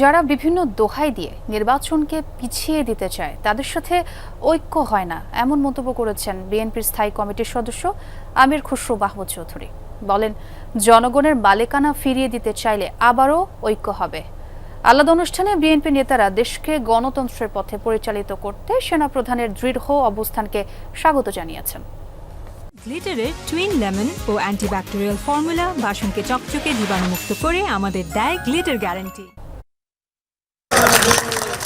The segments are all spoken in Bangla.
যারা বিভিন্ন দোহাই দিয়ে নির্বাচনকে পিছিয়ে দিতে চায়, তাদের সাথে ঐক্য হয় না, এমন মন্তব্য করেছেন বিএনপির স্থায়ী কমিটির সদস্য আমির খুসরু মাহমুদ চৌধুরী। বলেন, জনগণের মালিকানা ফিরিয়ে দিতে চাইলে আবারও ঐক্য হবে। আলাদা অনুষ্ঠানে বিএনপি নেতারা দেশকে গণতন্ত্রের পথে পরিচালিত করতে সেনাপ্রধানের দৃঢ় অবস্থানকে স্বাগত জানিয়েছেন। গ্লিটারের টুইন লেমন ও অ্যান্টিব্যাকটেরিয়াল ফর্মুলা বাসনকে চকচকে জীবাণুমুক্ত করে আমাদের দেয় গ্লিটার গ্যারান্টি।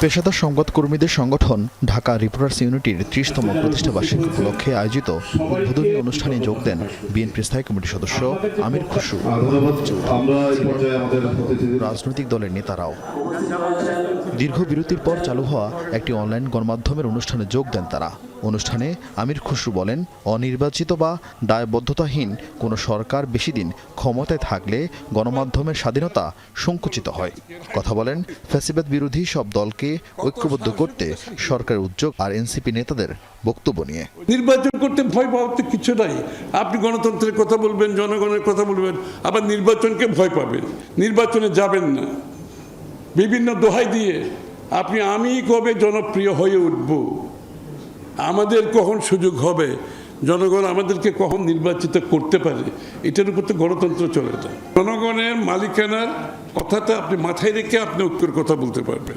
পেশাদার সংবাদকর্মীদের সংগঠন ঢাকা রিপোর্টার্স ইউনিটির ত্রিশতম প্রতিষ্ঠা বার্ষিকী উপলক্ষে আয়োজিত উদ্বোধনী অনুষ্ঠানে যোগ দেন বিএনপি স্থায়ী কমিটির সদস্য আমির অতিথিদের রাজনৈতিক দলের নেতারাও। দীর্ঘ বিরতির পর চালু হওয়া একটি অনলাইন গণমাধ্যমের অনুষ্ঠানে যোগ দেন তারা। অনুষ্ঠানে আমির খুশরু বলেন, অনির্বাচিত বা দায়বদ্ধতাহীন কোনো সরকার বেশি দিন ক্ষমতায় থাকলে গণমাধ্যমের স্বাধীনতা সংকুচিত হয়। কথা বলেন, ফ্যাসিবাদ বিরোধী সব দলকে ঐক্যবদ্ধ করতে সরকারের উদ্যোগ আর এনসিপি নেতাদের বক্তব্য নিয়ে। নির্বাচন করতে ভয় পাওয়ার তো কিছু নাই। আপনি গণতন্ত্রের কথা বলবেন, জনগণের কথা বলবেন, আবার নির্বাচনকে ভয় পাবেন। নির্বাচনে যাবেন না। বিভিন্ন দোহাই দিয়ে আপনি আমি কবে জনপ্রিয় হয়ে উঠব? আমাদের কখন সুযোগ হবে? জনগণ আমাদেরকে কখন নির্বাচিত করতে পারে? এটার উপর তো গণতন্ত্র চলে যায় জনগণের মালিকানার কথাটা আপনি মাথায় রেখে আপনি ঐক্যের কথা বলতে পারবেন।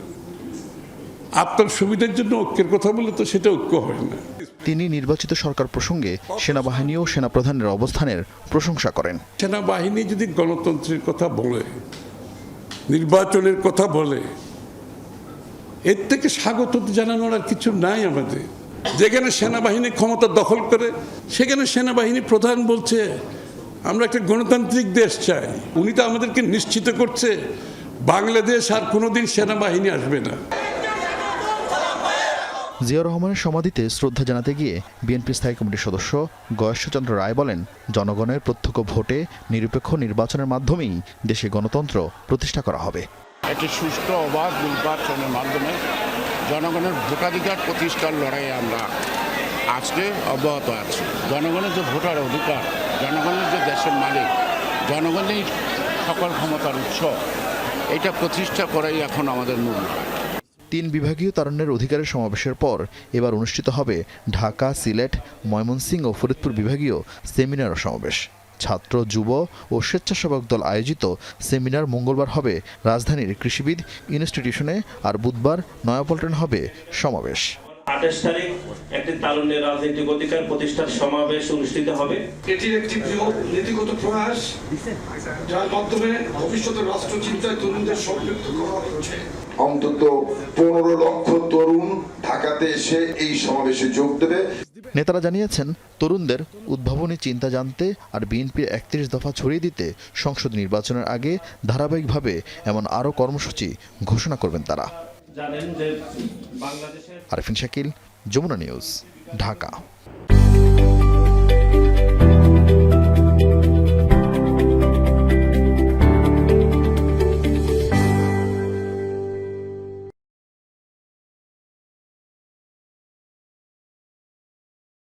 আপনার সুবিধার জন্য ঐক্যের কথা বলে তো সেটা ঐক্য হয় না। তিনি নির্বাচিত সরকার প্রসঙ্গে সেনাবাহিনী ও সেনাপ্রধানের অবস্থানের প্রশংসা করেন। সেনাবাহিনী যদি গণতন্ত্রের কথা বলে নির্বাচনের কথা বলে এর থেকে স্বাগত জানানোর আর কিছু নাই আমাদের। যেখানে সেনাবাহিনী ক্ষমতা দখল করে, সেখানে সেনাবাহিনী প্রধান বলছে, আমরা একটা গণতান্ত্রিক দেশ চাই। উনি তো আমাদেরকে নিশ্চিত করছে, বাংলাদেশ আর কোনোদিন সেনাবাহিনী আসবে না। জিয়া রহমানের সমাধিতে শ্রদ্ধা জানাতে গিয়ে বিএনপি স্থায়ী কমিটির সদস্য গয়েশ্বরচন্দ্র রায় বলেন, জনগণের প্রত্যক্ষ ভোটে নিরপেক্ষ নির্বাচনের মাধ্যমেই দেশে গণতন্ত্র প্রতিষ্ঠা করা হবে। একটি সুষ্ঠু অবাধ নির্বাচনের মাধ্যমে জনগণের ভোটাধিকার প্রতিষ্ঠার লড়াইয়ে আমরা আজকে অব্যাহত আছি। জনগণের যে ভোটার অধিকার, জনগণের যে দেশের মালিক, জনগণের সকল ক্ষমতার উৎস, এটা প্রতিষ্ঠা করাই এখন আমাদের মূল তিন বিভাগীয় তারণ্যের অধিকারের সমাবেশের পর এবার অনুষ্ঠিত হবে ঢাকা, সিলেট, ময়মনসিংহ ও ফরিদপুর বিভাগীয় সেমিনার সমাবেশ। ছাত্র যুব ও স্বেচ্ছাসেবক দল আয়োজিত সেমিনার মঙ্গলবার হবে। রাজধানীর কৃষিবিদ ইনস্টিটিউশনে আর বুধবার নয়াপল্টন হবে সমাবেশ। আঠাশ তারিখ একটি তারুণ্যের রাজনৈতিক অধিকার প্রতিষ্ঠার সমাবেশ অনুষ্ঠিত হবে। এটির একটি বৃহৎ নীতিগত প্রয়াস যার মাধ্যমে ভবিষ্যতের রাষ্ট্র চিন্তায় তরুণদের সম্পৃক্ত করা হচ্ছে। অন্তত পনেরো লক্ষ তরুণ ঢাকাতে এসে এই সমাবেশে যোগ দেবে। নেতারা জানিয়েছেন তরুণদের উদ্ভাবনী চিন্তা জানতে আর বিএনপির একত্রিশ দফা ছড়িয়ে দিতে সংসদ নির্বাচনের আগে ধারাবাহিকভাবে এমন আরও কর্মসূচি ঘোষণা করবেন তারা। আরফিন শাকিল যমুনা নিউজ ঢাকা।